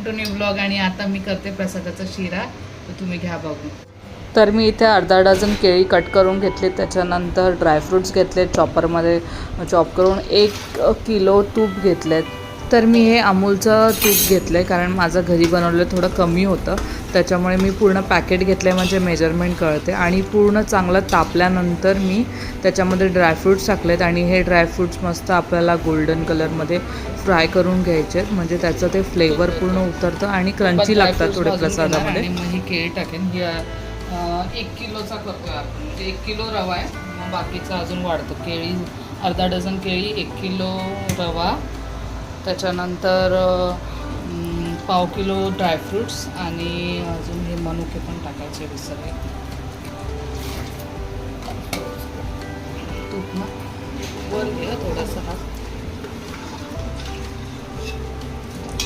Welcome to new blog आणि आता मी करते प्रसादाचा शिरा तर तुम्ही घ्या बघून. तर मी इथे अर्धा डझन केळी कट करून घेतले त्याच्यानंतर ड्रायफ्रूट्स घेतले चॉपरमध्ये चॉप करून एक किलो तूप घेतलेत. तर मी हे अमूलचं तूप घेतलं आहे कारण माझं घरी बनवलेलं थोडं कमी होतं. त्याच्यामुळे मी पूर्ण पॅकेट घेतलं आहे म्हणजे मेजरमेंट कळते. आणि पूर्ण चांगलं तापल्यानंतर मी त्याच्यामध्ये ड्रायफ्रूट्स टाकलेत. आणि हे ड्रायफ्रूट्स मस्त आपल्याला गोल्डन कलरमध्ये फ्राय करून घ्यायचे आहेत म्हणजे त्याचं ते फ्लेवर पूर्ण उतरतं आणि क्रंची लागतात थोडे प्रसादामध्ये. मग ही केळी टाकेन. ही एक किलोचा करतोय आपण म्हणजे एक किलो रवा आहे. मग बाकीचा अजून वाढतो. केळी अर्धा डझन केळी एक किलो रवा त्याच्यानंतर पाव किलो ड्रायफ्रुट्स आणि अजून हे मनुके पण टाकायचे विसरले तूप ना? वर घे थोडासा हा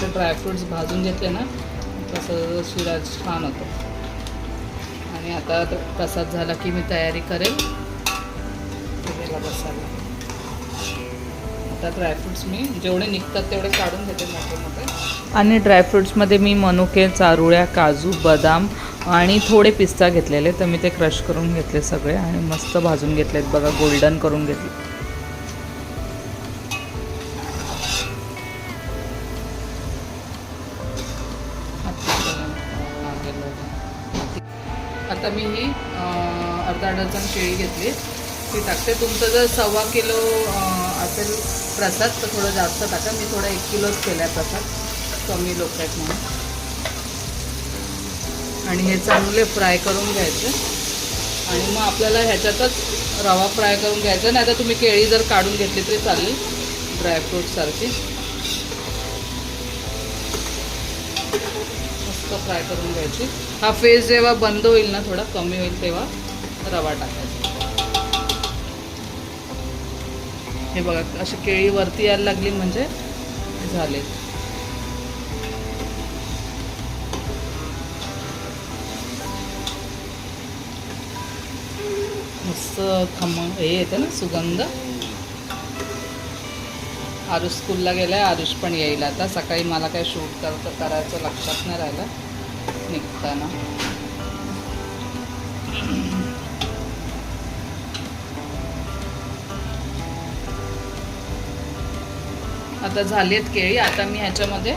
ते ड्रायफ्रुट्स भाजून घेतले ना तसं शिरा छान होतो. आणि आता प्रसाद झाला की मी तयारी करेन बसायला. आता ड्रायफ्रुट्स मी जेवढे निघतात तेवढे काढून घेते मोठे मोठे आणि ड्रायफ्रुट्समध्ये मी मनुके चारोळ्या काजू बदाम आणि थोडे पिस्ता घेतलेले तर मी ते क्रश करून घेतले सगळे आणि मस्त भाजून घेतलेत बघा गोल्डन करून घेतले. आता मी ही अर्धा डझन केळी घेतली. ती टाकते. तुमचं जर सव्वा किलो असेल प्रसाद तर थोडं जास्त टाका. मी थोडा एक किलोच केला आहे प्रसाद. कमी लोक आहेत म्हणून. आणि हे चांगले फ्राय करून घ्यायचे. आणि मग आपल्याला ह्याच्यातच रवा फ्राय करून घ्यायचा. नाही तर तुम्ही केळी जर काढून घेतली तरी चालेल. ड्रायफ्रूटसारखी मस्त फ्राय करून घ्यायची. हा फेस जेव्हा बंद होईल ना थोडा कमी होईल तेव्हा रवा टाकायचा. हे बघा अशी केळी वरती यायला लागली म्हणजे झाले. मस्त खम हे येते ना सुगंध. आरुष स्कूलला गेलाय आरुष पण येईल आता. सकाळी मला काय शूट कर करायचं लक्षात नाही राहिलं. निघताना. आता झाली आहेत केळी. आता मी ह्याच्यामध्ये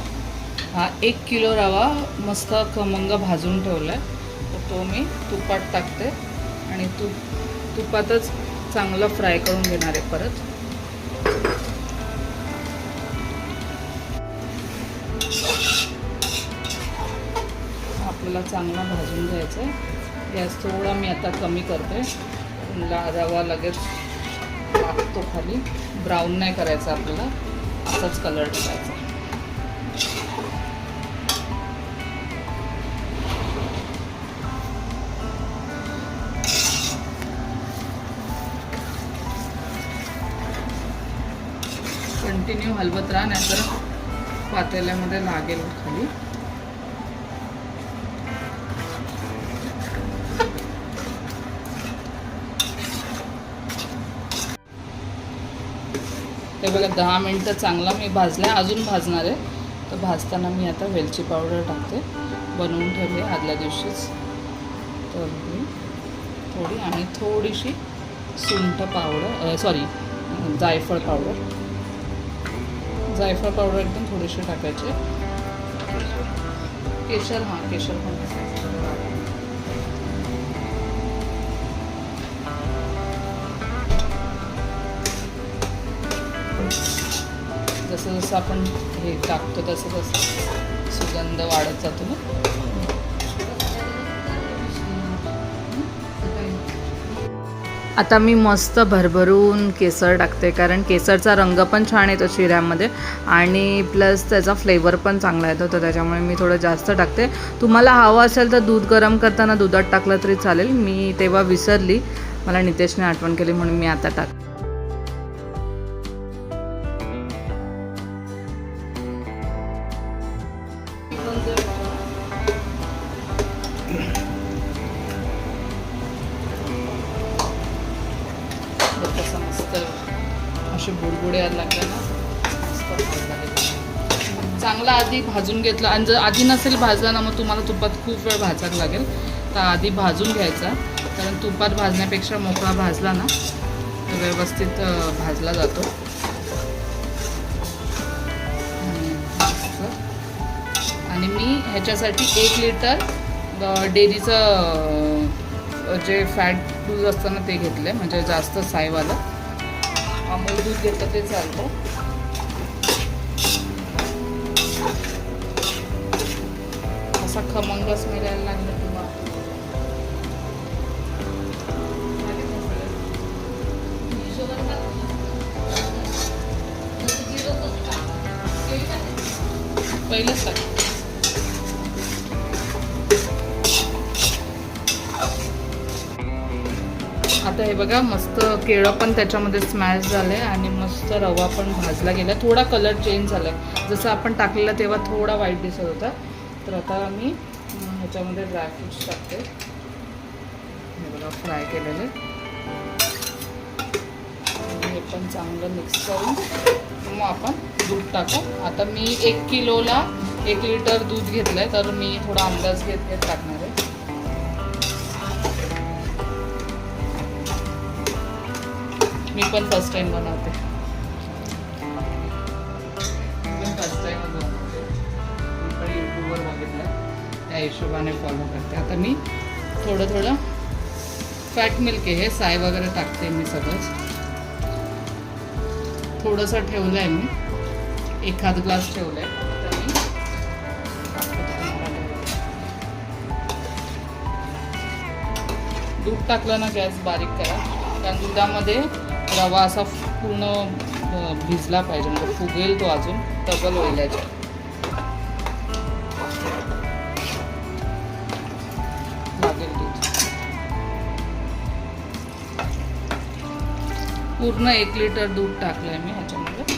हा एक किलो रवा मस्त खमंग भाजून ठेवला आहे तर तो मी तुपात टाकते. आणि तूप तुपातच चांगलं फ्राय करून घेणार आहे परत. आपल्याला चांगला भाजून घ्यायचं आहे गॅस थोडा मी आता कमी करते. रवा लगेच लागतो खाली. ब्राऊन नाही करायचा आपल्याला. असाच कलर टाकायचा कंटिन्यू हलवत राहा नाहीतर पातेल्यामध्ये लागेल खाली. ते बघा दहा मिनटं चांगला मी भाजला अजून भाजणार आहे. तर भाजताना मी आता वेलची पावडर टाकते. बनवून ठेवली आदल्या दिवशीच. तर मी थोडी आणि थोडीशी सुंठ पावडर सॉरी जायफळ पावडर. जायफळ पावडर एकदम थोडीशी टाकायची. केशर हां केशर पण जसं जसं आपण हे टाकतो तसं तसं सुगंध वाढत जातो ना. आता मी मस्त भरभरून केसर टाकते कारण केसरचा रंग पण छान येतो शिऱ्यामध्ये आणि प्लस त्याचा फ्लेवर पण चांगला येतो तर त्याच्यामुळे मी थोडं जास्त टाकते. तुम्हाला हवं असेल तर दूध गरम करताना दुधात टाकलं तरी चालेल. मी तेव्हा विसरली. मला नितेशने आठवण केली म्हणून मी आता टाक चांगला आधी भाजून घेतला. आणि जर आधी नसेल भाजला ना मग तुम्हाला तुपात खूप वेळ भाजायला लागेल. तर आधी भाजून घ्यायचा. कारण तुपात भाजण्यापेक्षा मोकळा भाजला ना तर व्यवस्थित भाजला जातो. आणि मी ह्याच्यासाठी एक लिटर डेअरीचं जे फॅट दूध असतं ना ते घेतलं आहे म्हणजे जास्त सायवालं अमूल दूध घेतलं ते चालतं. असा खमंग मिळायला लागला तुम्हाला. पहिलंच टाक आता हे बघा मस्त केळं पण त्याच्यामध्ये स्मॅश झालं आहे आणि मस्त रवा पण भाजला गेला थोडा कलर चेंज झाला आहे जसं आपण टाकलेला तेव्हा थोडा वाईट दिसत होता. तर आता मी ह्याच्यामध्ये ड्रायफ्रूट्स टाकते हे बघा फ्राय केलेले. हे पण चांगलं मिक्स करून मग आपण दूध टाकू. आता मी एक किलोला एक लिटर दूध घेतलं आहे तर मी थोडा अंदाज घेत घेत टाकणार आहे. मी पण फर्स्ट टाइम बनवते. त्या हिशोबाने फॉलो करते. आता मी थोडं थोडं फॅट मिल्क आहे हे साय वगैरे टाकते मी सगळंच. थोडंसं ठेवलं आहे मी. एखाद ग्लास ठेवलं आहे तर मी दूध टाकलं ना गॅस बारीक करा. कारण दुधामध्ये रवा असा पूर्ण भिजला पाहिजे. म्हणजे फुगेल तो अजून तबल होईल याच्या पूर्ण एक लिटर दूध टाकलं आहे मी ह्याच्यामध्ये.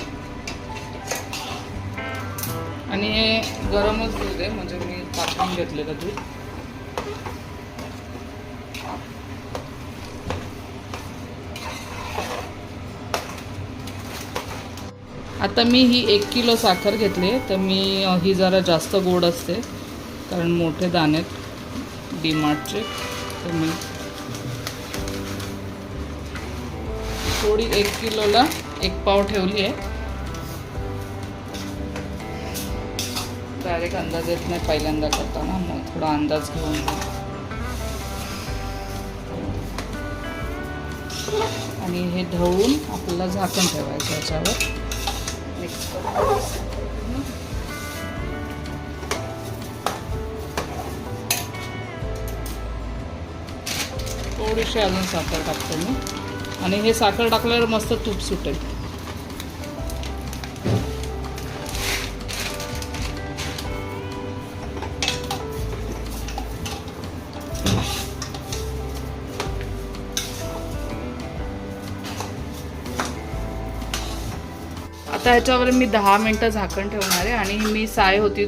आणि हे गरमच दूध आहे म्हणजे मी तापवून घेतलेलं दूध. आता मी ही एक किलो साखर घेतली तर मी ही जरा जास्त गोड असते कारण मोठे दाणे आहेत डीमार्टचे तर मी थोडी एक किलोला एक पाव ठेवली आहे. डायरेक्ट अंदाज येत नाही पहिल्यांदा करताना मग थोडा अंदाज घेऊन आणि हे ढवळून आपल्याला झाकण ठेवायचं याच्यावर. मिक्स थोडीशी अजून साखर टाकते मी. आणि हे साखर टाकल्यावर मस्त तूप सुटेल. आता ह्याच्यावर मी दहा मिनटं झाकण ठेवणार आहे आणि मी साय होती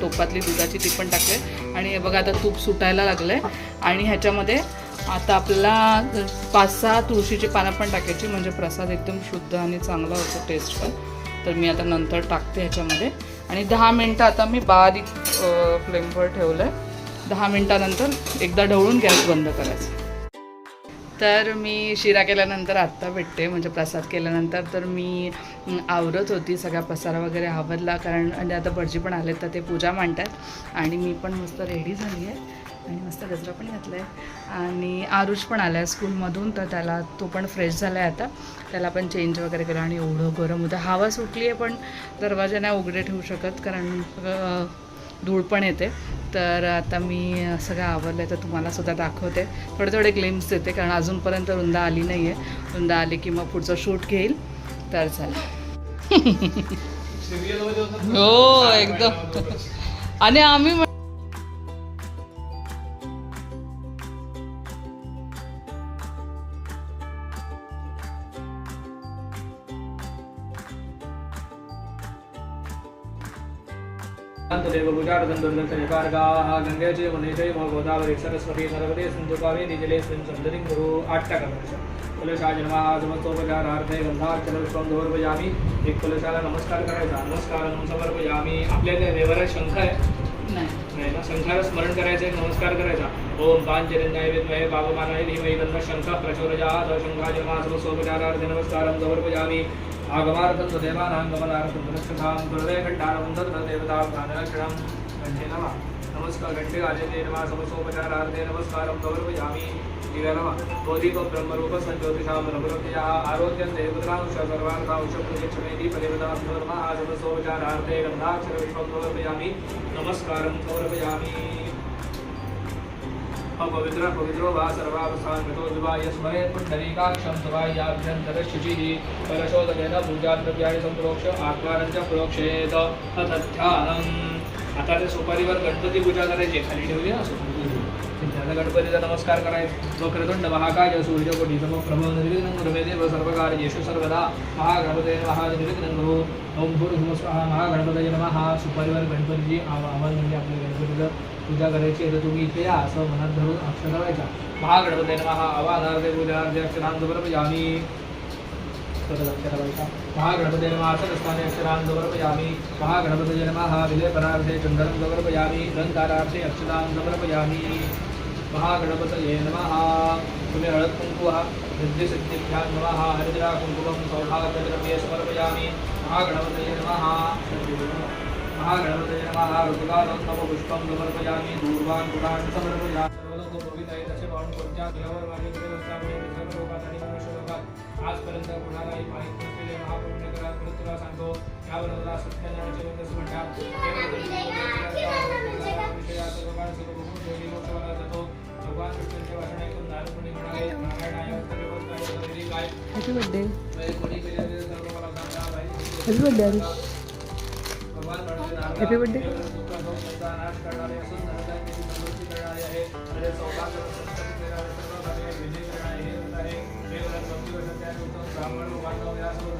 टोपातली दुधाची ती पण टाकले आणि बघा आता तूप सुटायला लागलं आहे आणि ह्याच्यामध्ये आता आपल्याला पाच सहा तुळशीची पानं पण टाकायची म्हणजे प्रसाद एकदम शुद्ध आणि चांगला होतो टेस्ट पण. तर मी आता नंतर टाकते ह्याच्यामध्ये. आणि दहा मिनटं आता मी बारीक फ्लेमवर ठेवलं आहे दहा मिनटानंतर एकदा ढवळून गॅस बंद करायचा. तर मी शिरा केल्यानंतर आत्ता भेटते म्हणजे प्रसाद केल्यानंतर. तर मी आवरत होती सगळा पसारा वगैरे आवरला. कारण आणि आता भटजी पण आले तर ते पूजा मांडतात. आणि मी पण मस्त रेडी झाली आहे. आणि मस्त गजरा पण घातला आहे आणि आरुष पण आला आहे स्कूलमधून तर त्याला तो पण फ्रेश झाला आहे आता. त्याला पण चेंज वगैरे केला आणि एवढं गरम होतं. हवा सुटली आहे पण दरवाजा नाही उघडे ठेवू शकत कारण धूळ पण येते. तर आता मी सगळं आवरलं आहे तर तुम्हाला सुद्धा दाखवते. थोडे थोडे ग्लिम्स देते कारण अजूनपर्यंत रुंदा आली नाही आहे रुंदा आली की मग पुढचं शूट घेईल. तर चला हो एकदम. आणि आम्ही म्हण- देव भुजार्दन दुर्दक्षिकारगाः गंगे च वने चैव गोदावरी सरस्वती नर्मदे सिन्धु कावेरी जलेऽस्मिन् सन्दतिं कुरु आट्टकलश कुलशाजन्माः समस्तोपचारार्थे गंधार्चन विश्वं समर्पयामी। एक कुलशाला नमस्कार करायचा नमस्कार समर्पयामी। आपल्या देवाला शंख आहे? नाही. ना शंखाला स्मरण करायचं नमस्कार करायचा. ओम पांचजन्याय विद्महे बाबमानाय धीमहि तन्नः शंखः प्रचोदयात्। शंखाजन्माः समस्तोपचारार्थे नमस्कारं समर्पयामी। आगमार्थं देवानां गमनार्थं पुनश्चतां हृदयखण्डानं तत्र देवतां गानरक्षणं घण्टे नमः। नमस्कार घण्टे आदित्ये नमः। समस्तोपचारार्थे नमस्कारं समर्पयामि। दिव्या नमः। बोधिक ब्रह्मरूप संज्योतिषां रघुरव्ययाः आरोग्यं देवतांश सर्वार्थांश पुण्यक्षमेति फलेवतां नमः समस्तोपचारार्थे गन्धाक्षरविश्वं समर्पयामि। नमस्कारं समर्पयामि। अपवित्र पवित्रो वा सर्वावस्थान् गतो विवा यस्मरे पुण्डरीकाक्षं सवाय्याभ्यन्तरशुचिः परशोदकेन पूजाद्रव्याणि सम्प्रोक्ष आत्मानं च प्रोक्षेत। अतध्यानम् आता ते सुपारीवर गणपती पूजा करायची खाली ठेवली ना त्याला गणपतीचा नमस्कार करायचा. वक्रतुंड महाकाय सूर्यकोटी समप्रभ निर्विघ्नं गुरुमे सर्वकार सर्वकार्येषु सर्वदा महागणपते नमः हो. गुरु ओम भूर्भुवः स्वहा महागणपतये नमः. सुपारीवर गणपतीची आवा- आवाज म्हणजे आपल्या गणपतीचं पूजा करायची आहे. तर तुम्ही इथे या असं मनात धरून अक्षर करायचा महागणपते नमः. आवाहनार्थे पूजार्थे अक्षरांत समर्पयामी परत अक्षर लावायचा महागणपते नमः महागणपतये नमः विलेपनार्थे चन्दनं समर्पयामि रङ्कारार्थे अक्षरांत समर्पयामि महागणपतये नमः तुम्ही हळद कुंकू सिद्धिसिद्धिभ्यां नमः हरिद्रा कुंकुमं सौभाग्यद्रव्ये समर्पयामि महागणपतये नमः महागणपतये नमः ऋतुकालं पुष्पं समर्पयामि दूर्वान् गुणान् समर्पयामि सर्वलोकपुरोहिताय तसे पाहून कोणत्या देवावर माझे देव असल्यामुळे सर्व लोकात आणि मनुष्य लोकात आजपर्यंत कुणालाही माहीत नसलेले महापुण्य करा परत तुला सांगतो यावर मला सत्यनारायणचे लोक असं म्हणतात विषयात भगवान सर्व बघून जातो भगवान विष्णूंचे भाषण ऐकून नारदमुनी म्हणाले नारायणाय सर्वोत्तराय काय कोणी केलेले सर्व मला सांगा हॅपी बर्थडे हॅपी बर्थडे ब्राह्मण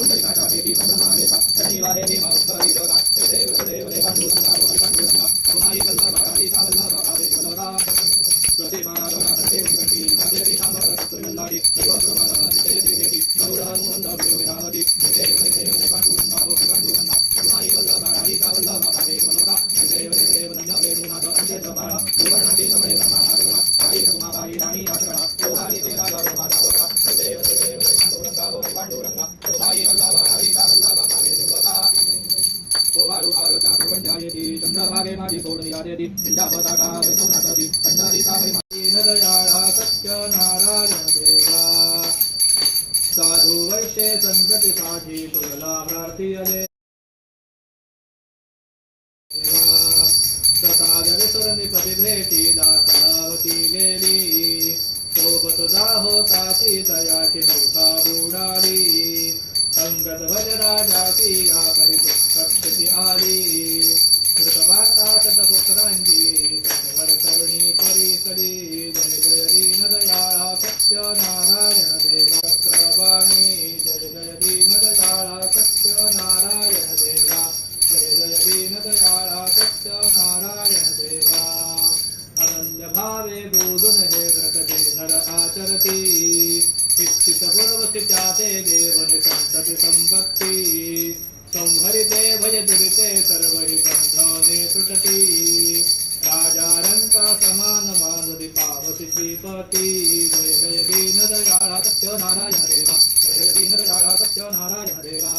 కుండలికాచార్య శ్రీ సంగ్రహాదేవ శనివారే దేవ विसरणी पती भेटीला कलावती गेली. सोबत जा होताची तयाची नौका बुडाली. संगत भज राजाची या परिपुष्टी आली. कृतवार्ता शतपुत्रांची सत्वर करुणी परिसरी. जय जय दीन दयाळा सत्य नारायण सरति इक्षितपुरवसि चाते देवन सन्तति संपत्ति संहरिते भज दुरिते सर्वहिबन्धने तुटति। राजारङ्का समानमानुदि पावसि श्रीपति। जय जय दीनदयाळ सत्यो नारायण देवा जय जय दीनदयाळ सत्यो नारायण देवा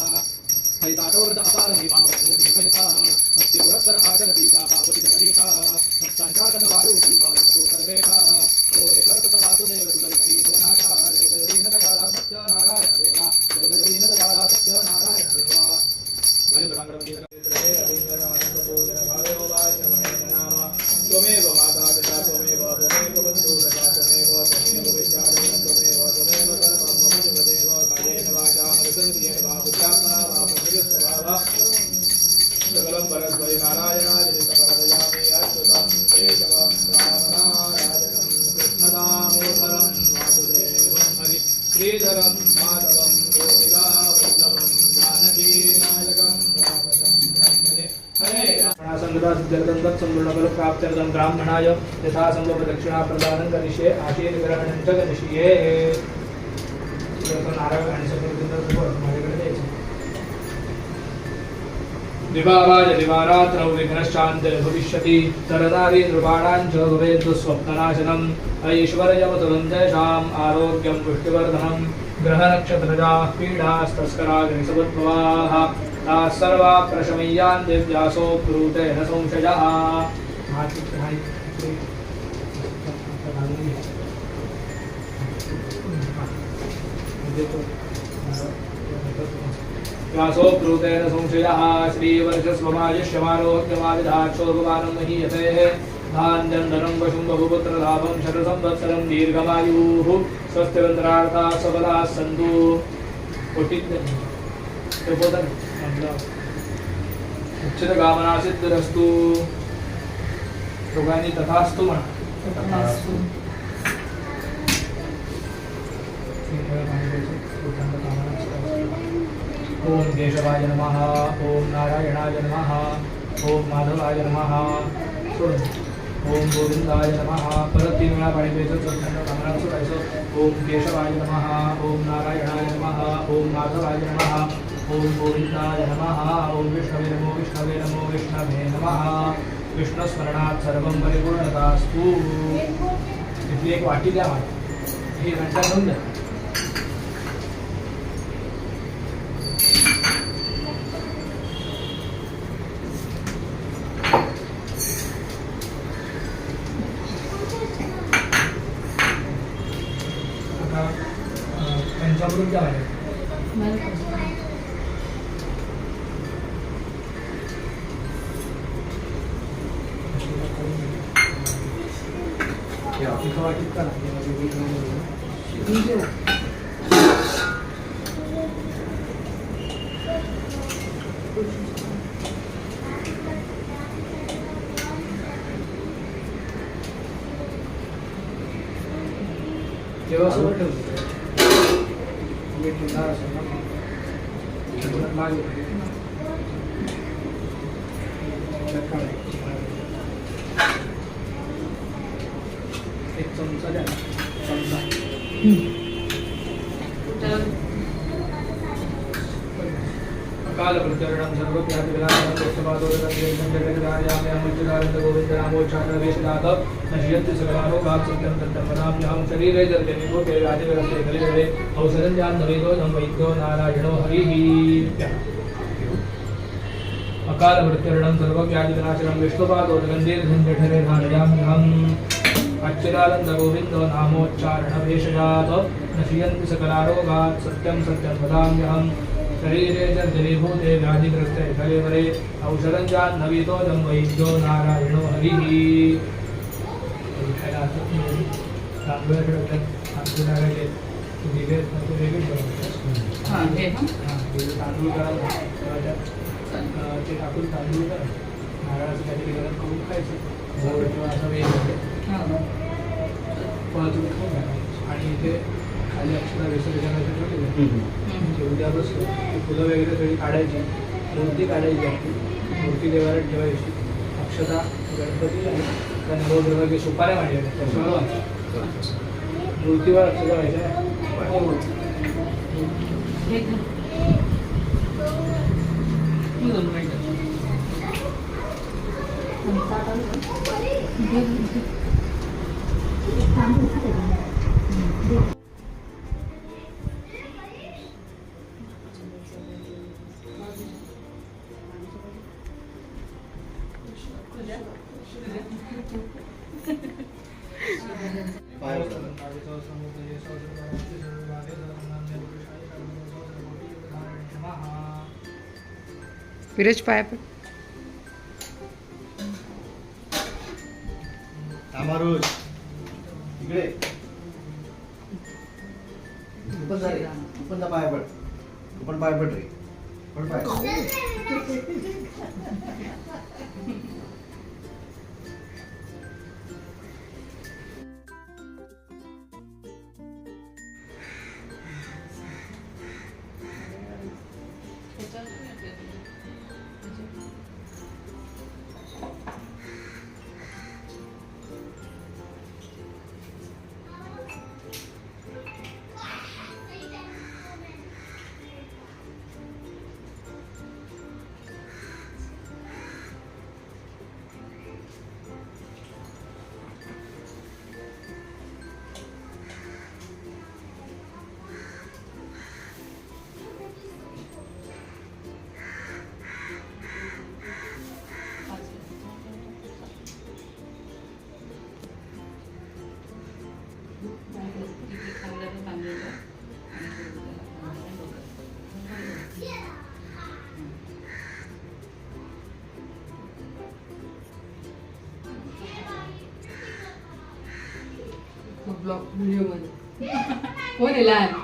हरिताटोरदापारमीवामस्तिपुरस्तर आचरति जापावति जनरेखा हस्ताङ्काकनवारूपी पालतो कररेखा श्रीधरं माधवं गोपिका वल्लभं जानकीनायकं रामचन्द्रं प्राप्त्यर्थं ब्राह्मणाय यथा संभव करिष्ये आशीर्ग्रहणं च करिष्ये नारळ आणि माझ्याकडे द्यायचं दिवावाय दिवारात्रौ विघ्नश्चान्ते भविष्यति तरदारी नृपाणाञ्च भवेत् स्वप्ननाशनम् ऐश्वर्यमतुलं तेषाम् आरोग्यं पुष्टिवर्धनं ग्रहनक्षत्रजाः पीडास्तस्कराग्निसमुद्भवाः ताः सर्वा प्रशमय्यान् दिव्यासो ब्रूते न संशयः। व्यासो ब्रूतेन संशयः। धान्यं धनं वशुं बहुपुत्रलाभं शतसंवत्सरं दीर्घमायुः स्वस्तिरन्तरार्थाः सबलाः सन्तु उच्चितकामना सिद्धिरस्तु दोघांनी तथास्तु म्हणा ओम केशवाय नमः। ओम नारायणाय नमः। ओम माधवाय नमः। सोडून. ओम गोविंदाय नमः। परत तीन वेळा पाणी प्यायचं चौथ्यांदा तांदळाचं सोडायचं ओम केशवाय नमः ओम नारायणाय नमः ओम माधवाय नमः ओम गोविंदाय नमः ओम विष्णवे नमो विष्णवे नमो विष्णवे नमः। विष्णुस्मरणात सर्वं परिपूर्णतास्तु। इथली एक वाटी द्या मला. ही घंटा घेऊन द्या. एक चमचा द्या चमचा कालप्रचरणं सर्वत्रापि विलासं कृष्णपादोदकं जगन्नायामयामुच्चराजगोविन्दरामोच्चारणवेशनाथः नश्यन्ति सकलारोगात् सत्यं सत्यं वदाम्यहं शरीरे जर्गे निभूते व्याधिग्रस्ते कलियुगे औषधं जाह्नवेदो नं वैद्यो नारायणो हरिः अकाल प्रत्यरणं सर्वव्याधिविनाशनं विष्णुपादोदगन्धीर्धन्यठरे धारयाम्यहम् अच्युतानन्द गोविन्दो नामोच्चारणभेषजात् नश्यन्ति सकलारोगात् सत्यं सत्यं वदाम्यहम् शरीरे जर्जलीभूते व्याधिग्रस्ते कलेवरे औषधं जाह्नवीतो नं वैद्यो नारायणो हरिः खायला नाही तांदूळाकडे होतात तांदूळ वेगळे वेगळेच बनवतात हां हे हां वेगळे तांदूळ करा त्यात ते टाकून तांदूळ करा नारळाचं काहीतरी गरम करून खायचं असं खाऊन आणि इथे खाली अक्षरा विसर्जनाचे ठेवलेले ते उद्या बसलो ती फुलं वगैरे सगळी काढायची मूर्ती काढायची आपली मूर्ती देवाला ठेवायची अक्षता गणपती आणि त्या नवग्रह सुपाऱ्या मांडल्या त्याच्यावर व्हायच्या. मूर्तीवर अक्षता व्हायच्या हो. विरेज पाय पण इकडे. पण तू पण जा पाय पड तू पण पाय पड रे. पण पाय ब्लॉग व्हिडिओ